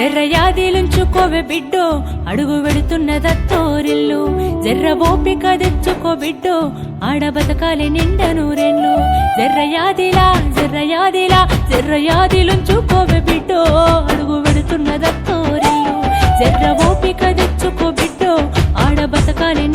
జర్రయాదిలుంచుకోవే బిడ్డో అడుగు వెడుతున్న దత్తోరిల్లు జర్ర ఓపిక తెచ్చుకో బిడ్డో ఆడ బతకాలి నిండ నూరెళ్ళు. జర్రయాదిలా జర్రయాదిలా జర్రయాదిలుంచుకోవే బిడ్డో అడుగు వెడుతున్న దత్తోరిల్లు జర్ర ఓపిక తెచ్చుకో బిడ్డో ఆడ బతకాలి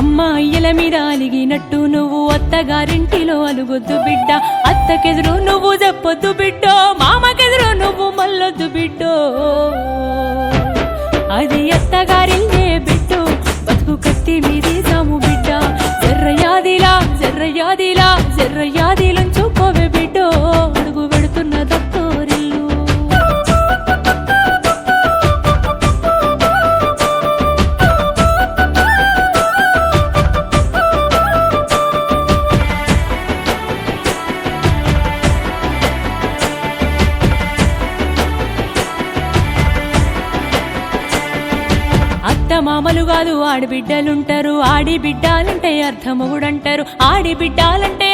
అమ్మ మీద అలిగినట్టు నువ్వు అత్తగారింటిలో అలుగొద్దు బిడ్డ. అత్తకెదురు నువ్వు చెప్పొద్దు బిడ్డో. మామకెదురు నువ్వు మల్లొద్దు బిడ్డో. అది అత్తగారిల్లే బిడ్డో. బతుకు కత్తి మీది సాము బిడ్డ. జర్రయాదిలా జర్రయాదిలా జర్రయాదిలా మామలు కాదు ఆడిబిడ్డలుంటారు. ఆడిబిడ్డాలంటే ఆడి బిడ్డాలంటే అర్థమొగుడంటారు ఆడి బిడ్డాలంటే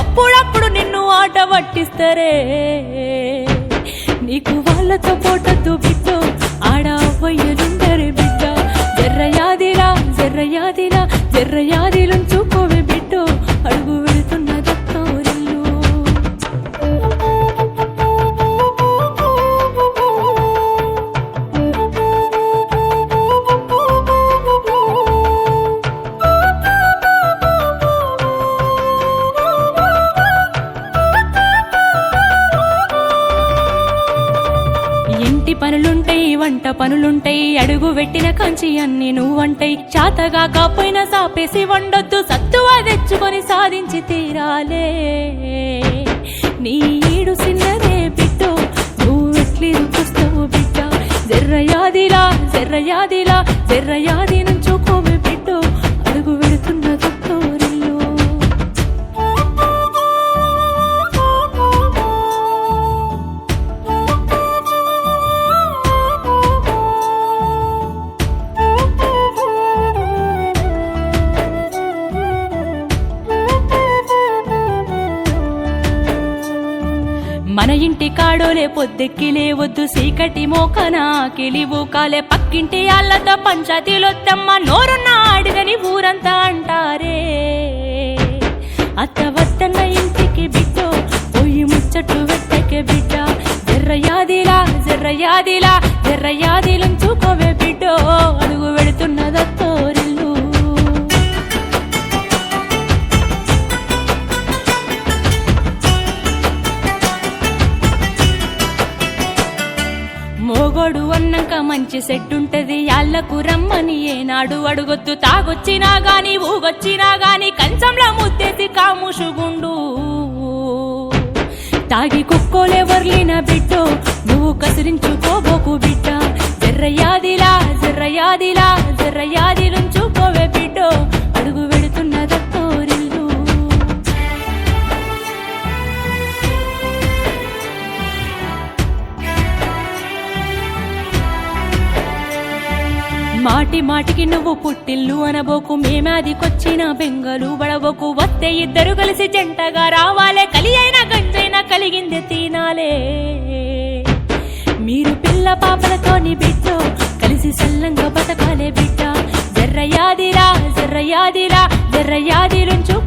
అప్పుడప్పుడు నిన్ను ఆట పట్టిస్తారే. నీకు వాళ్ళతో పోటద్దు బిడ్డ. ఆడ అవ్వయ్యలుంటారే బిడ్డ. జర్రయాదిరా జర్రయాదిరా జర్రయాదిలుంచుకోవే పనులుంటాయి అడుగు పెట్టిన కంచి అన్ని నువ్వంటై. చాతగా కాపోయినా సాపేసి వండొద్దు సత్తువా తెచ్చుకొని సాధించి తీరాలే. నీ ఈడు సిన్నదే బిడ్డో నువ్వెట్లి చూస్తావు బిడ్డ? జర్రయాదిలా జర్రయాదిలా జర్రయా కాడోలే పొద్దెక్కి లేవద్దు సీకటి మోకనా కిలివు కాలే పక్కింటి ఆళ్ళతో పంచాయతీలొద్దమ్మ నోరున్న ఆడిదని ఊరంతా అంటారే. అత్త వద్దన్న ఇంటికి బిడ్డో పోయి ముచ్చట్టు వెట్టకే బిడ్డ. జర్రయాదిలా జర్రయాదిలా జర్రయాదిలంచుకోవే బిడ్డో. అడుగు వెడుతున్న సెట్టుంటది మంచి రమ్మని ఏనాడు అడుగొద్దు. తాగొచ్చినా గాని ఊగొచ్చినా గాని కంచంలో ముత్తేసి కాముషుగుండు. తాగి కుక్కోలెవర్లిన బిడ్డో నువ్వు కసిరించుకోబోకు బిడ్డ. జర్రయాదిలా జర్రయాదిలా జర్రయాదిలుంచుకోవే బిడ్డో. మాటి మాటికి నువ్వు పుట్టిల్లు అనబోకు. మేమాదికొచ్చిన బెంగలు బడబోకు. వస్తే ఇద్దరు కలిసి జంటగా రావాలే. కలి అయినా గంజైనా కలిగింది తినాలే. మీరు పిల్ల పాపలతోని బిడ్డ కలిసి సల్లంగా బతకాలే బిడ్డ. జర్రయాదిరా జర్రయాదిరా జర్రయాదిరుంచు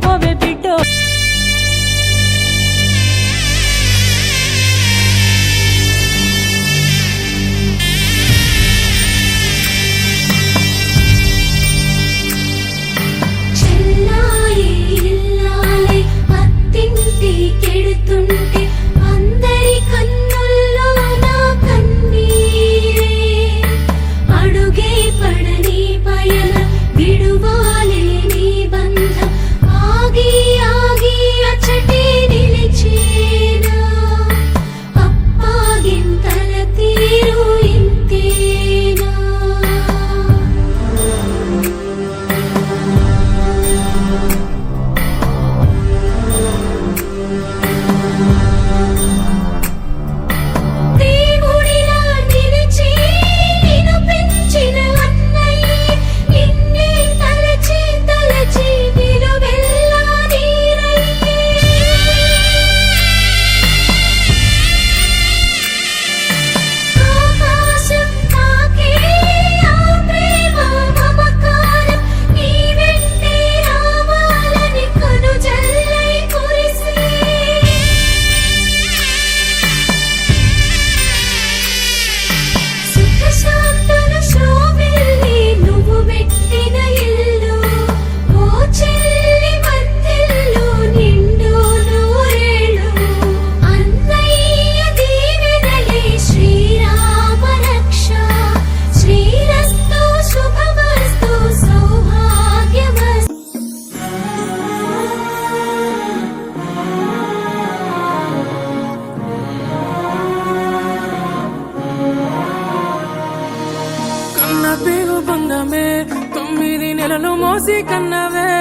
música en la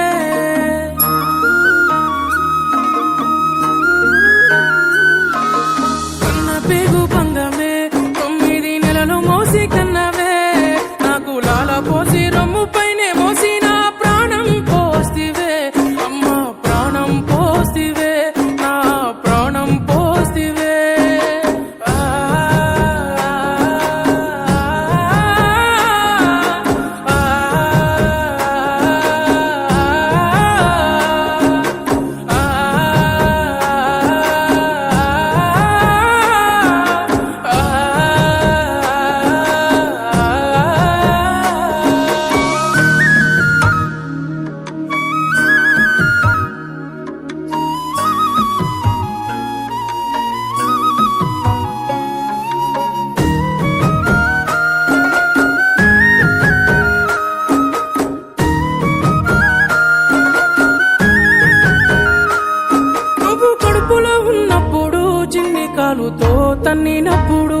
కాలుతో తన్నినప్పుడు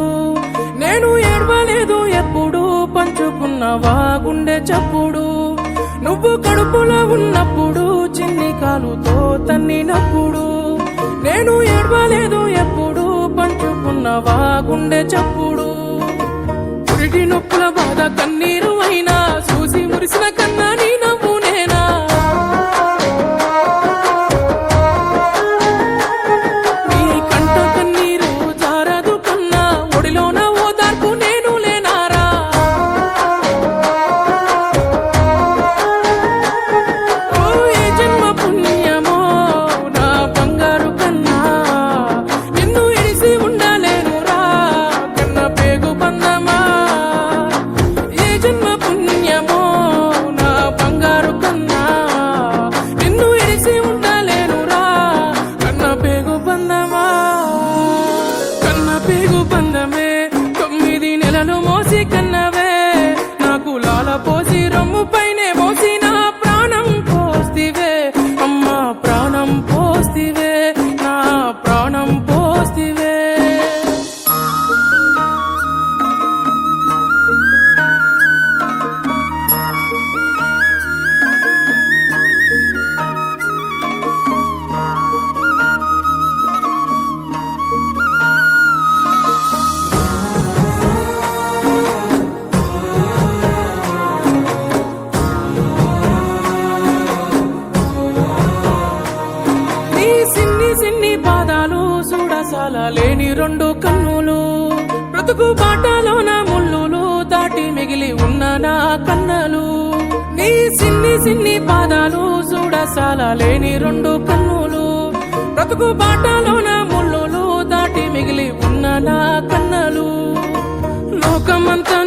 నేను ఏడవలేదు ఎప్పుడు పంచుకున్నవా గుండె చప్పుడు. నువ్వు కడుపులో ఉన్నప్పుడు చిన్ని కాలుతో తన్నినప్పుడు నేను ఏడవలేదు ఎప్పుడు పంచుకున్నవా గుండె చప్పుడు. పురిటి నొప్పుల బాధ కన్నీరు లేని రెండు కన్నులు. బ్రతుకు బాటలోన ముళ్ళులు దాటి మిగిలి ఉన్న నా కన్నలు. నీ సిన్ని సిన్ని పాదాలు చూడసాల లేని రెండు కన్నులు. బ్రతుకు బాటలోన ముళ్ళులు దాటి మిగిలి ఉన్న నా కన్నలు. లోకమంతా